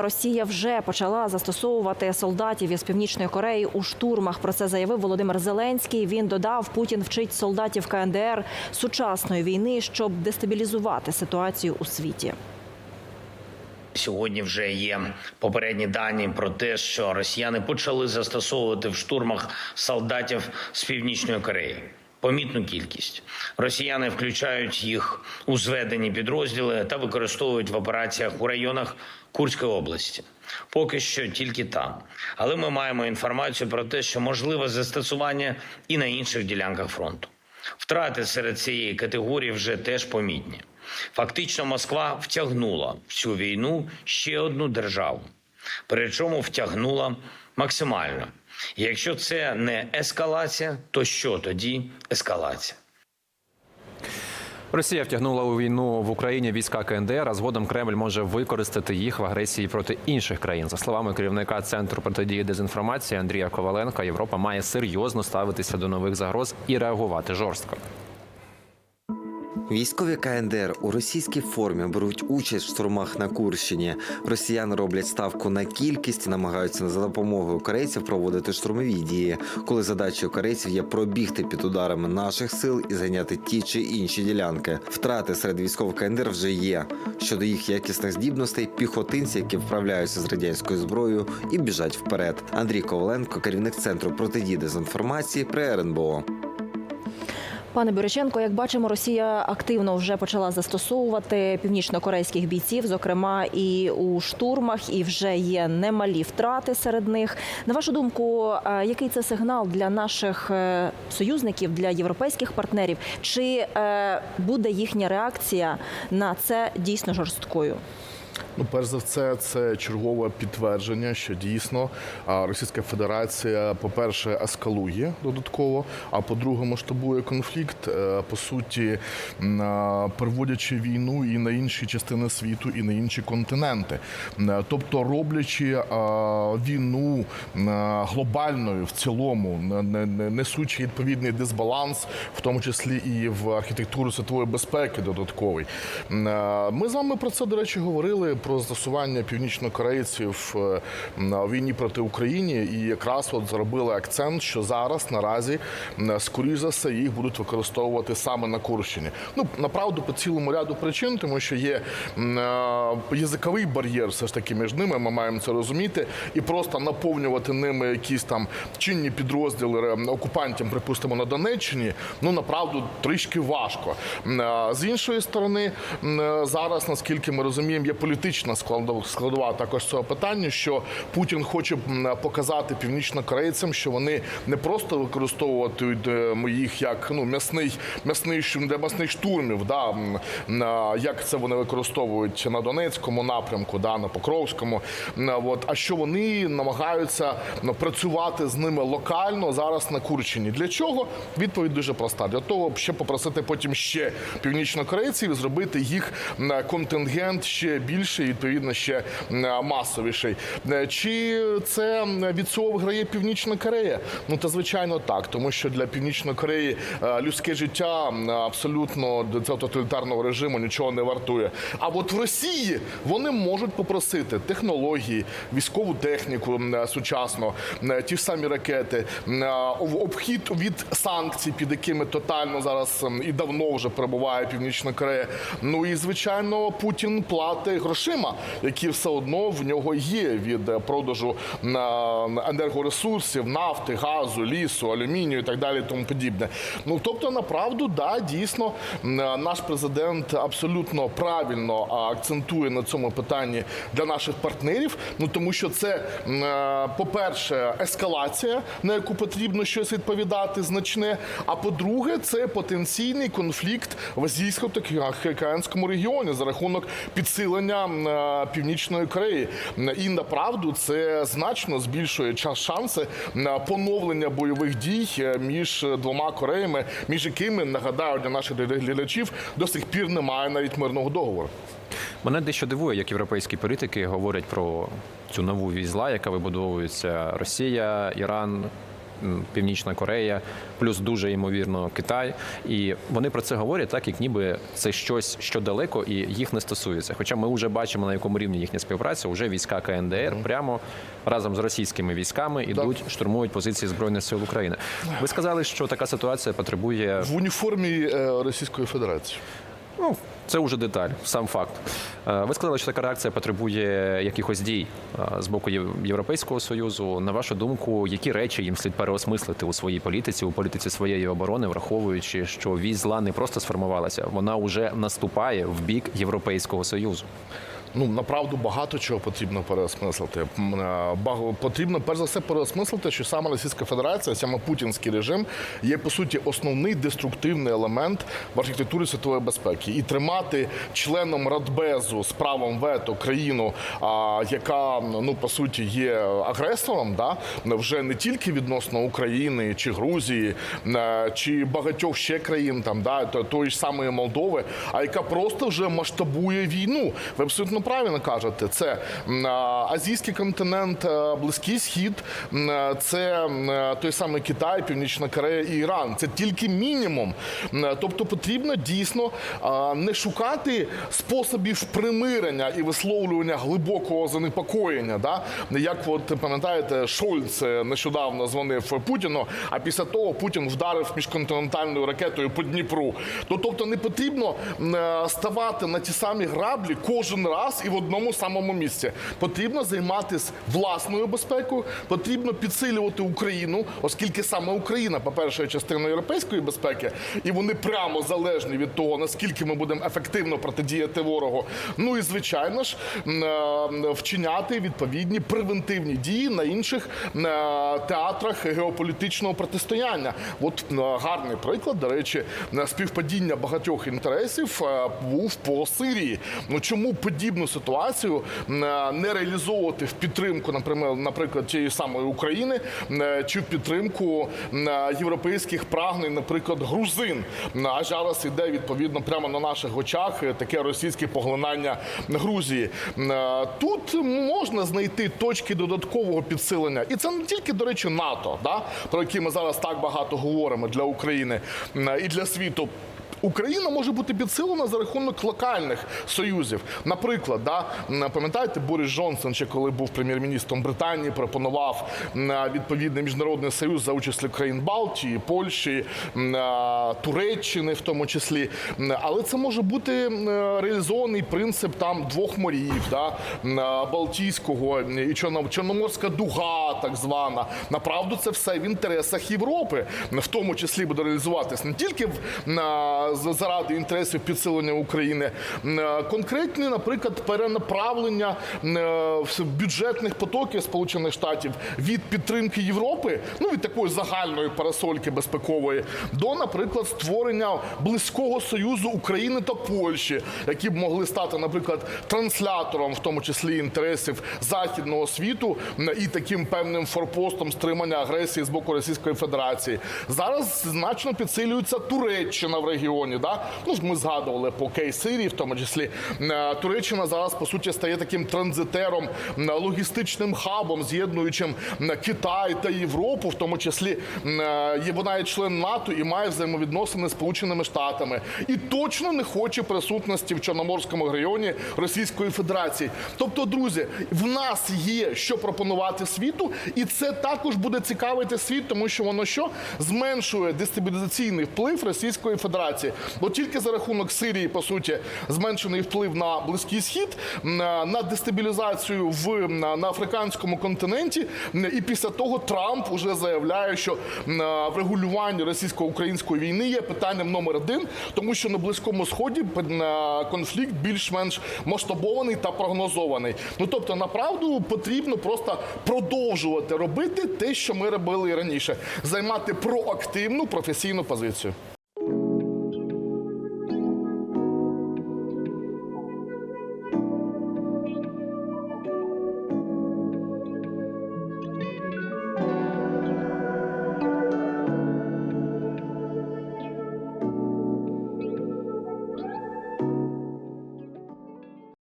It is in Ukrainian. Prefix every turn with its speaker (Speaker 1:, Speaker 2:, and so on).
Speaker 1: Росія вже почала застосовувати солдатів із північної Кореї у штурмах. Про це заявив Володимир Зеленський. Він додав, Путін вчить солдатів КНДР сучасної війни, щоб дестабілізувати ситуацію у світі.
Speaker 2: Сьогодні вже є попередні дані про те, що росіяни почали застосовувати в штурмах солдатів з північної Кореї. Помітну кількість росіяни включають їх у зведені підрозділи та використовують в операціях у районах Курської області. Поки що тільки там. Але ми маємо інформацію про те, що можливе застосування і на інших ділянках фронту. Втрати серед цієї категорії вже теж помітні. Фактично, Москва втягнула в цю війну ще одну державу, причому втягнула максимально. Якщо це не ескалація, то що тоді ескалація?
Speaker 3: Росія втягнула у війну в Україні війська КНДР, а згодом Кремль може використати їх в агресії проти інших країн. За словами керівника центру протидії дезінформації Андрія Коваленка, Європа має серйозно ставитися до нових загроз і реагувати жорстко.
Speaker 4: Військові КНДР у російській формі беруть участь в штурмах на Курщині. Росіяни роблять ставку на кількість і намагаються за допомогою корейців проводити штурмові дії, коли задачею корейців є пробігти під ударами наших сил і зайняти ті чи інші ділянки. Втрати серед військових КНДР вже є. Щодо їх якісних здібностей, піхотинці, які вправляються з радянською зброєю і біжать вперед. Андрій Коваленко, керівник центру протидії дезінформації при РНБО.
Speaker 1: Пане Біриченко, як бачимо, Росія активно вже почала застосовувати північнокорейських бійців, зокрема і у штурмах, і вже є немалі втрати серед них. На вашу думку, е, який це сигнал для наших е, союзників, для європейських партнерів? Чи е, буде їхня реакція на це дійсно жорсткою?
Speaker 5: Ну, перш за все, це чергове підтвердження, що дійсно Російська Федерація, по-перше, ескалує додатково, а по-друге, масштабує конфлікт, е, по суті, переводячи війну і на інші частини світу, і на інші континенти. Е, Тобто, роблячи війну глобальною в цілому, не- не- не- несучи відповідний дисбаланс, в тому числі і в архітектуру світової безпеки додатковий. Е, Ми з вами про це, до речі, говорили про застосування північнокорейців е, на війні проти України, і якраз от зробили акцент, що зараз наразі скоріш за все їх будуть використовувати саме на Курщині. Ну направду по цілому ряду причин, тому що є е, язиковий бар'єр, все ж таки між ними. Ми маємо це розуміти, і просто наповнювати ними якісь там чинні підрозділи окупантів, припустимо, на Донеччині. Ну направду трішки важко. Е, З іншої сторони, зараз, наскільки ми розуміємо, є політична складова складова також цього питання, що Путін хоче показати північнокорейцям, що вони не просто використовують е, їх як ну м'ясний м'ясний для м'ясних штурмів, да як це вони використовують на Донецькому напрямку, да на Покровському. От а що вони намагаються ну, працювати з ними локально зараз на Курчині. Для чого? Відповідь дуже проста. Для того, щоб попросити потім ще північнокорейців зробити їх контингент ще більший, відповідно, ще масовіший. Е, Чи це від цього виграє Північна Корея? Ну та звичайно так, тому що для Північної Кореї е, людське життя абсолютно до цього тоталітарного режиму нічого не вартує. А от в Росії вони можуть попросити технології, військову техніку м, е, сучасну, ті ж самі ракети, е, обхід від санкцій, під якими тотально зараз і давно вже перебуває Північна Корея. Ну і звичайно, Путін платить грошима, які все одно в нього є від е, продажу енергоресурсів, нафти, газу, лісу, алюмінію і так далі, тому подібне. Ну тобто, направду, да, дійсно, е, наш президент абсолютно правильно акцентує на цьому питанні для наших партнерів. Ну тому що це, е, по-перше, ескалація, на яку потрібно щось відповідати значне. А по-друге, це потенційний конфлікт в азійсько-тихоокеанському регіоні за рахунок підсилення е, Північної Кореї. І направду це значно збільшує шанси на поновлення бойових дій е, між двома Кореями, між якими нагадаю для наших глядачів до сих пір немає навіть мирного договору.
Speaker 3: Мене дещо дивує, як європейські політики говорять про цю нову візла, яка вибудовується Росія, Іран, Північна Корея, плюс дуже ймовірно Китай. І вони про це говорять, так як ніби це щось, що далеко і їх не стосується. Хоча ми вже бачимо на якому рівні їхня співпраця. Уже війська КНДР прямо разом з російськими військами ідуть, штурмують позиції збройних сил України. Ви сказали, що така ситуація потребує
Speaker 5: В уніформі е, Російської Федерації.
Speaker 3: Ну, це вже деталь, сам факт. Е, Ви сказали, що така реакція потребує якихось дій е, з боку Європейського союзу. На вашу думку, які речі їм слід переосмислити у своїй політиці, у політиці своєї оборони, враховуючи, що вісь зла не просто сформувалася, вона вже наступає в бік Європейського союзу.
Speaker 5: Ну направду багато чого потрібно переосмислити. Е, Потрібно перш за все переосмислити, що саме Російська Федерація, саме путінський режим, є по суті основний деструктивний елемент в архітектурі світової безпеки, і тримати членом Радбезу з правом вето країну, яка ну по суті є агресором, да вже не тільки відносно України чи Грузії, е, чи багатьох ще країн, там да тої ж самої Молдови, а яка просто вже масштабує війну. Ви абсолютно правильно кажете. Це азійський континент, е, Близький Схід, е, це е, той самий Китай, Північна Корея і Іран. Це тільки мінімум. Тобто потрібно дійсно не шукати способів примирення і висловлювання глибокого занепокоєння. Да? Як от пам'ятаєте, Шольц нещодавно дзвонив Путіну, а після того Путін вдарив міжконтинентальною ракетою по Дніпру. То тобто не потрібно ставати на ті самі граблі кожен раз і в одному самому місці. Потрібно займатися власною безпекою, потрібно підсилювати Україну, оскільки саме Україна, по-перше, є частиною європейської безпеки, і вони прямо залежні від того, наскільки ми будемо ефективно протидіяти ворогу. Ну і звичайно ж е, вчиняти відповідні превентивні дії на інших е, театрах геополітичного протистояння. От е, гарний приклад, до речі, співпадіння багатьох інтересів був по Сирії. Ну чому подібну ситуацію е, не реалізовувати в підтримку, наприклад, тієї самої України е, чи в підтримку е, європейських прагнень, наприклад, грузин. А зараз іде відповідно прямо на наших очах таке російське поглинання Грузії. Тут можна знайти точки додаткового підсилення, і це не тільки до речі НАТО, да про які ми зараз так багато говоримо для України і для світу. Україна може бути підсилена за рахунок локальних союзів. Наприклад, да, пам'ятаєте, Борис Джонсон, ще коли був прем'єр-міністром Британії, пропонував відповідний міжнародний союз за участі країн Балтії, Польщі, Туреччини, в тому числі. Але це може бути реалізований принцип там двох морів, да, Балтійського і Чорно- Чорноморська дуга, так звана. Направду це все в інтересах Європи, в тому числі буде реалізуватись не тільки в заради інтересів підсилення України, е, конкретні, наприклад, перенаправлення е, бюджетних потоків Сполучених Штатів від підтримки Європи, ну від такої загальної парасольки безпекової, до, наприклад, створення близького союзу України та Польщі, які б могли стати, наприклад, транслятором, в тому числі інтересів західного світу і таким певним форпостом стримання агресії з боку Російської Федерації. Зараз значно підсилюється Туреччина в регіоні. Да? Ну, ми згадували по Кей Сирії, в тому числі Е, Туреччина зараз по суті стає таким транзитером, м, логістичним хабом, з'єднуючим Китай та Європу, в тому числі е, є вона є член НАТО і має взаємовідносини з Сполученими Штатами, і точно не хоче присутності в Чорноморському регіоні Російської Федерації. Тобто, друзі, в нас є що пропонувати світу, і це також буде цікавити світ, тому що воно що зменшує дестабілізаційний вплив Російської Федерації. Бо тільки за рахунок Сирії, по суті, зменшений вплив на Близький Схід, на дестабілізацію в на, африканському континенті. І після того Трамп уже заявляє, що врегулювання російсько-української війни є питанням номер один, тому що на близькому сході конфлікт більш-менш масштабований та прогнозований. Ну тобто, направду потрібно просто продовжувати робити те, що ми робили раніше, займати проактивну професійну позицію.